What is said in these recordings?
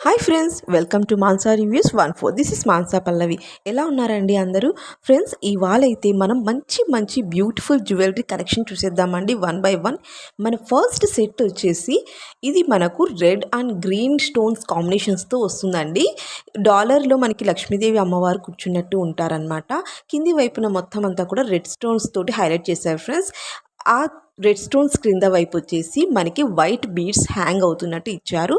Hi friends welcome to Mansa reviews one four this is Mansa Pallavi ఎలా ఉన్నారండి అందరూ? Friends ఇవాళ అయితే మనం మంచి మంచి బ్యూటిఫుల్ జ్యువెలరీ కలెక్షన్ చూసేద్దామండి వన్ బై వన్ మన ఫస్ట్ సెట్ వచ్చేసి ఇది మనకు రెడ్ అండ్ గ్రీన్ స్టోన్స్ కాంబినేషన్స్తో వస్తుందండి. డాలర్లో మనకి లక్ష్మీదేవి అమ్మవారు కూర్చున్నట్టు ఉంటారనమాట కింది వైపున మొత్తం అంతా కూడా రెడ్ స్టోన్స్ తోటి హైలైట్ చేశారు ఫ్రెండ్స్ ఆ రెడ్ స్టోన్స్ క్రింద వైపు వచ్చేసి మనకి వైట్ బీడ్స్ హ్యాంగ్ అవుతున్నట్టు ఇచ్చారు.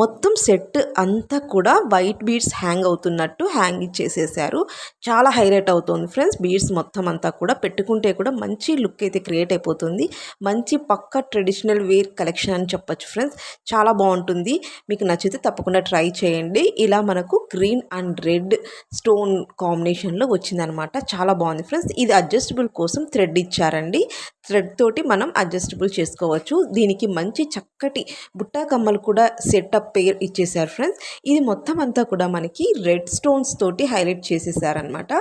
మొత్తం సెట్ అంతా కూడా వైట్ బీడ్స్ హ్యాంగ్ అవుతున్నట్టు హ్యాంగ్ ఇచ్చేసేసారు. చాలా హైలైట్ అవుతుంది ఫ్రెండ్స్. బీడ్స్ మొత్తం అంతా కూడా పెట్టుకుంటే కూడా మంచి లుక్ అయితే క్రియేట్ అయిపోతుంది. మంచి పక్క ట్రెడిషనల్ వేర్ కలెక్షన్ అని చెప్పొచ్చు ఫ్రెండ్స్. చాలా బాగుంటుంది. మీకు నచ్చితే తప్పకుండా ట్రై చేయండి. ఇలా మనకు గ్రీన్ అండ్ రెడ్ స్టోన్ కాంబినేషన్లో వచ్చిందనమాట. చాలా బాగుంది ఫ్రెండ్స్. ఇది అడ్జస్టబుల్ కోసం థ్రెడ్ ఇచ్చారండి. థ్రెడ్ తోటి మనం అడ్జస్టబుల్ చేసుకోవచ్చు. దీనికి మంచి చక్కటి బుట్టా కమ్మలు కూడా సెటప్ పేర్ ఇచ్చేసారు ఫ్రెండ్స్. ఇది మొత్తం అంతా కూడా మనకి రెడ్ స్టోన్స్ తోటి హైలైట్ చేసేసారనమాట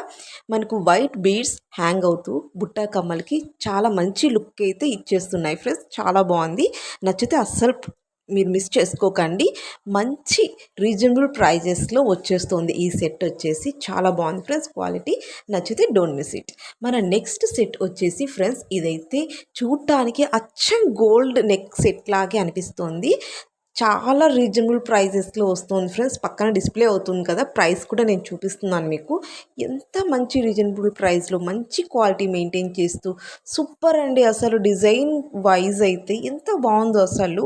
మనకు వైట్ బీడ్స్ హ్యాంగ్ అవుతూ బుట్టా కమ్మలకి చాలా మంచి లుక్ అయితే ఇచ్చేస్తున్నాయి ఫ్రెండ్స్. చాలా బాగుంది. నచ్చితే అస్సలు మీరు మిస్ చేసుకోకండి. మంచి రీజనబుల్ ప్రైజెస్లో వచ్చేస్తుంది. ఈ సెట్ వచ్చేసి చాలా బాగుంది ఫ్రెండ్స్ క్వాలిటీ నచ్చితే డోంట్ మిస్ ఇట్ మన నెక్స్ట్ సెట్ వచ్చేసి ఫ్రెండ్స్ ఇదైతే చూడటానికి అచ్చం గోల్డ్ నెక్ సెట్ లాగే అనిపిస్తుంది. చాలా రీజనబుల్ ప్రైజెస్లో వస్తుంది ఫ్రెండ్స్. పక్కన డిస్ప్లే అవుతుంది కదా ప్రైస్ కూడా నేను చూపిస్తున్నాను మీకు. ఎంత మంచి రీజనబుల్ ప్రైస్లో మంచి క్వాలిటీ మెయింటైన్ చేస్తూ సూపర్ అండి అసలు డిజైన్ వైజ్ అయితే. ఎంత బాగుందో అసలు.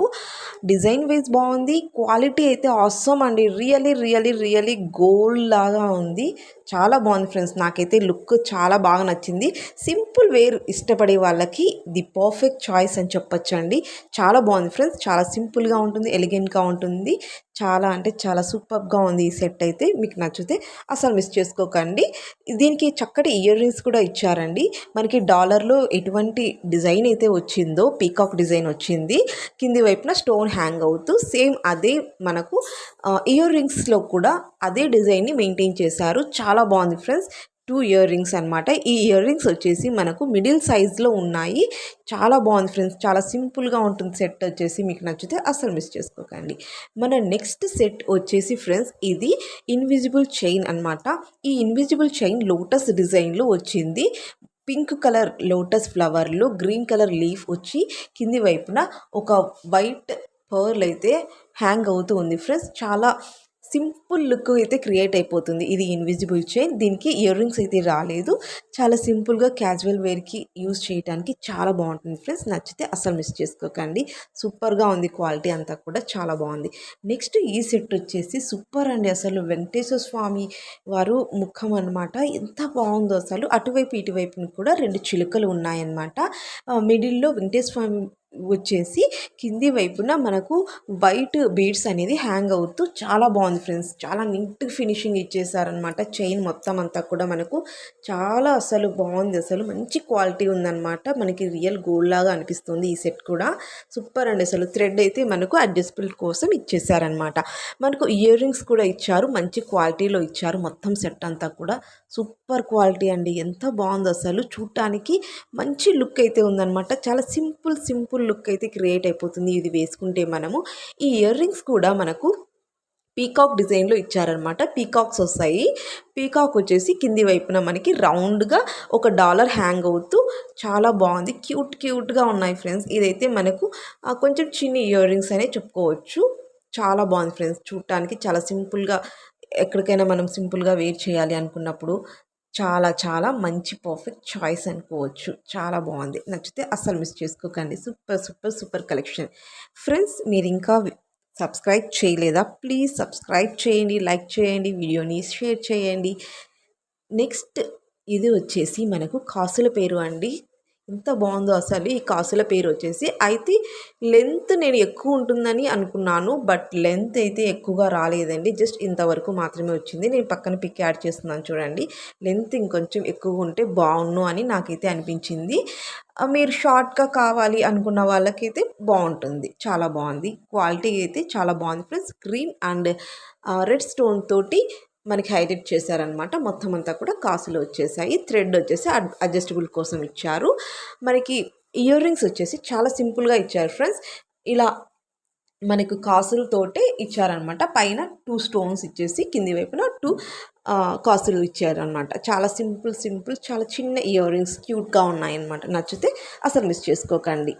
డిజైన్ వైజ్ బాగుంది క్వాలిటీ అయితే అవసరం అండి. రియలీ రియలీ రియలీ గోల్డ్ లాగా ఉంది. చాలా బాగుంది ఫ్రెండ్స్. నాకైతే లుక్ చాలా బాగా నచ్చింది. సింపుల్ వేర్ ఇష్టపడే వాళ్ళకి ది పర్ఫెక్ట్ చాయిస్ అని చెప్పొచ్చండి. చాలా బాగుంది ఫ్రెండ్స్. చాలా సింపుల్గా ఉంటుంది ఎలిగెంట్గా ఉంటుంది. చాలా అంటే చాలా సూపర్గా ఉంది ఈ సెట్ అయితే. మీకు నచ్చితే అసలు మిస్ చేసుకోకండి. దీనికి చక్కటి ఇయర్ రింగ్స్ కూడా ఇచ్చారండి. మనకి డాలర్లో ఎటువంటి డిజైన్ అయితే వచ్చిందో పీకాక్ డిజైన్ వచ్చింది. కింది వైపున స్టోన్ హ్యాంగ్ అవుతూ సేమ్ అదే మనకు ఇయర్ రింగ్స్లో కూడా అదే డిజైన్ని మెయింటైన్ చేశారు. చాలా బాగుంది ఫ్రెండ్స్. టూ ఇయర్ రింగ్స్ అనమాట ఈ ఇయర్ రింగ్స్ వచ్చేసి మనకు మిడిల్ సైజ్లో ఉన్నాయి. చాలా బాగుంది ఫ్రెండ్స్. చాలా సింపుల్గా ఉంటుంది సెట్ వచ్చేసి. మీకు నచ్చితే అసలు మిస్ చేసుకోకండి. మన నెక్స్ట్ సెట్ వచ్చేసి ఫ్రెండ్స్ ఇది ఇన్విజిబుల్ చైన్ అనమాట ఈ ఇన్విజిబుల్ చైన్ లోటస్ డిజైన్లో వచ్చింది. పింక్ కలర్ లోటస్ ఫ్లవర్లో గ్రీన్ కలర్ లీఫ్ వచ్చి కింది వైపున ఒక వైట్ పర్ల్ అయితే హ్యాంగ్ అవుతూ ఉంది ఫ్రెండ్స్. చాలా సింపుల్ లుక్ అయితే క్రియేట్ అయిపోతుంది. ఇది ఇన్విజిబుల్ చైన్ దీనికి ఇయర్ రింగ్స్ అయితే రాలేదు. చాలా సింపుల్గా క్యాజువల్ వేర్కి యూజ్ చేయడానికి చాలా బాగుంటుంది ఫ్రెండ్స్ నచ్చితే అసలు మిస్ చేసుకోకండి. సూపర్గా ఉంది క్వాలిటీ అంతా కూడా చాలా బాగుంది. నెక్స్ట్ ఈ సెట్ వచ్చేసి సూపర్ అండి అసలు. వెంకటేశ్వర స్వామి వారు ముఖం అనమాట ఎంత బాగుందో అసలు. అటువైపు ఇటువైపు కూడా రెండు చిలుకలు ఉన్నాయన్నమాట. మిడిల్లో వెంకటేశ్వర స్వామి వచ్చేసి కింది వైపున మనకు వైట్ బీడ్స్ అనేది హ్యాంగ్ అవుతూ చాలా బాగుంది ఫ్రెండ్స్. చాలా నీట్ ఫినిషింగ్ ఇచ్చేసారనమాట చైన్ మొత్తం అంతా కూడా మనకు చాలా అసలు బాగుంది అసలు. మంచి క్వాలిటీ ఉందన్నమాట. మనకి రియల్ గోల్డ్ లాగా అనిపిస్తుంది ఈ సెట్ కూడా. సూపర్ అండి అసలు. థ్రెడ్ అయితే మనకు అడ్జస్టబుల్ కోసం ఇచ్చేసారనమాట మనకు ఇయర్ రింగ్స్ కూడా ఇచ్చారు. మంచి క్వాలిటీలో ఇచ్చారు మొత్తం సెట్ అంతా కూడా. సూపర్ క్వాలిటీ అండి. ఎంత బాగుందో అసలు. చూడటానికి మంచి లుక్ అయితే ఉందన్నమాట. చాలా సింపుల్ సింపుల్ లుక్ అయితే క్రియేట్ అయిపోతుంది. ఇది వేసుకుంటే మనము ఈ ఇయర్ రింగ్స్ కూడా మనకు పీకాక్ డిజైన్లో ఇచ్చారనమాట పీకాక్స్ వస్తాయి. పీకాక్ వచ్చేసి కింది వైపున మనకి రౌండ్గా ఒక డాలర్ హ్యాంగ్ అవుతూ చాలా బాగుంది. క్యూట్ క్యూట్గా ఉన్నాయి ఫ్రెండ్స్. ఇదైతే మనకు కొంచెం చిన్న ఇయర్ రింగ్స్ అనే చెప్పుకోవచ్చు. చాలా బాగుంది ఫ్రెండ్స్. చూడటానికి చాలా సింపుల్గా ఎక్కడికైనా మనం సింపుల్గా వేర్ చేయాలి అనుకున్నప్పుడు చాలా చాలా మంచి పర్ఫెక్ట్ చాయిస్ అనుకోవచ్చు. చాలా బాగుంది. నచ్చితే అస్సలు మిస్ చేసుకోకండి. Super super super collection friends మీరు ఇంకా సబ్స్క్రైబ్ చేయలేదా? ప్లీజ్ సబ్స్క్రైబ్ చేయండి లైక్ చేయండి వీడియోని షేర్ చేయండి. నెక్స్ట్ ఇది వచ్చేసి మనకు కాసుల పేరు అండి. ఎంత బాగుందో అసలు ఈ కాసుల పేరు వచ్చేసి. అయితే లెంత్ నేను ఎక్కువ ఉంటుందని అనుకున్నాను బట్ లెంత్ అయితే ఎక్కువగా రాలేదండి. జస్ట్ ఇంతవరకు మాత్రమే వచ్చింది. నేను పక్కన పిక్ యాడ్ చేస్తున్నాను చూడండి. లెంత్ ఇంకొంచెం ఎక్కువ ఉంటే బాగుండు అని నాకైతే అనిపించింది. మీరు షార్ట్గా కావాలి అనుకున్న వాళ్ళకైతే బాగుంటుంది. చాలా బాగుంది. క్వాలిటీ అయితే చాలా బాగుంది. Friends green and red stone తోటి మనకి హైలైట్ చేశారనమాట. మొత్తం అంతా కూడా కాసులు వచ్చేసాయి. థ్రెడ్ వచ్చేసి అడ్జస్టబుల్ కోసం ఇచ్చారు. మనకి ఇయర్ రింగ్స్ వచ్చేసి చాలా సింపుల్గా ఇచ్చారు ఫ్రెండ్స్. ఇలా మనకు కాసులతోటే ఇచ్చారనమాట. పైన టూ స్టోన్స్ ఇచ్చేసి కింది వైపున టూ కాసులు ఇచ్చారనమాట. చాలా సింపుల్ సింపుల్ చాలా చిన్న ఇయర్ రింగ్స్ క్యూట్గా ఉన్నాయన్నమాట నచ్చితే అసలు మిస్ చేసుకోకండి.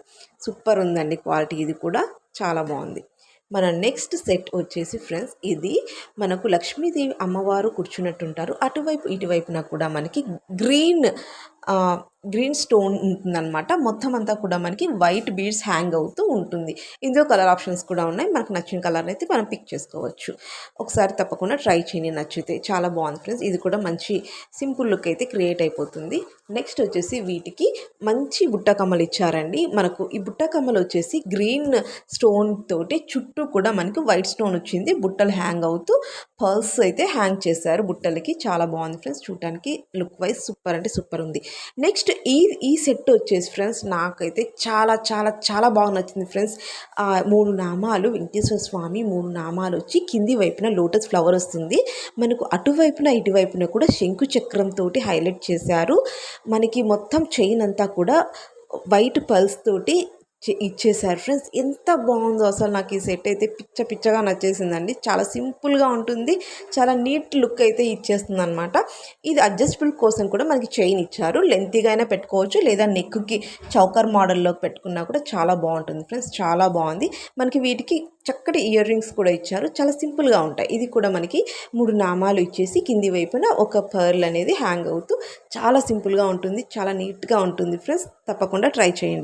సూపర్ ఉందండి క్వాలిటీ. ఇది కూడా చాలా బాగుంది. మన నెక్స్ట్ సెట్ వచ్చేసి ఫ్రెండ్స్ ఇది మనకు లక్ష్మీదేవి అమ్మవారు కూర్చున్నట్టుంటారు. అటువైపు ఇటువైపున కూడా మనకి గ్రీన్ గ్రీన్ స్టోన్ ఉంటుందన్నమాట. మొత్తం అంతా కూడా మనకి వైట్ బీడ్స్ హ్యాంగ్ అవుతూ ఉంటుంది. ఇందులో కలర్ ఆప్షన్స్ కూడా ఉన్నాయి. మనకు నచ్చిన కలర్ అయితే మనం పిక్ చేసుకోవచ్చు. ఒకసారి తప్పకుండా ట్రై చేయండి. నచ్చితే చాలా బాగుంది ఫ్రెండ్స్. ఇది కూడా మంచి సింపుల్ లుక్ అయితే క్రియేట్ అయిపోతుంది. నెక్స్ట్ వచ్చేసి వీటికి మంచి బుట్ట కమ్మలు ఇచ్చారండి. మనకు ఈ బుట్ట కమ్మలు వచ్చేసి గ్రీన్ స్టోన్ తోటి చుట్టూ కూడా మనకి వైట్ స్టోన్ వచ్చింది. బుట్టలు హ్యాంగ్ అవుతూ పర్ల్స్ అయితే హ్యాంగ్ చేశారు బుట్టలకి. చాలా బాగుంది ఫ్రెండ్స్. చూడటానికి లుక్ వైజ్ సూపర్ అంటే సూపర్ ఉంది. నెక్స్ట్ ఈ ఈ సెట్ వచ్చేసి ఫ్రెండ్స్ నాకైతే చాలా చాలా చాలా బాగా నచ్చింది ఫ్రెండ్స్. మూడు నామాలు వెంకటేశ్వర స్వామి మూడు నామాలు వచ్చి కింది వైపున లోటస్ ఫ్లవర్ వస్తుంది. మనకు అటువైపున ఇటువైపున కూడా శంకు చక్రంతో హైలైట్ చేశారు. మనకి మొత్తం చైన్ అంతా కూడా వైట్ పల్స్ తోటి ఇచ్చేసారు ఫ్రెండ్స్ ఎంత బాగుందో అసలు నాకు ఈ సెట్ అయితే పిచ్చ పిచ్చగా నచ్చేసిందండి. చాలా సింపుల్గా ఉంటుంది. చాలా నీట్ లుక్ అయితే ఇచ్చేస్తుంది అనమాట ఇది అడ్జస్టబుల్ కోసం కూడా మనకి చైన్ ఇచ్చారు. లెంతీగా అయినా పెట్టుకోవచ్చు. లేదా నెక్కి చౌకర్ మోడల్లోకి పెట్టుకున్నా కూడా చాలా బాగుంటుంది. ఫ్రెండ్స్ చాలా బాగుంది. మనకి వీటికి చక్కటి ఇయర్ రింగ్స్ కూడా ఇచ్చారు. చాలా సింపుల్గా ఉంటాయి. ఇది కూడా మనకి మూడు నామాలు ఇచ్చేసి కింది వైపున ఒక పర్ల్ అనేది హ్యాంగ్ అవుతూ చాలా సింపుల్గా ఉంటుంది. చాలా నీట్గా ఉంటుంది. ఫ్రెండ్స్ తప్పకుండా ట్రై చేయండి.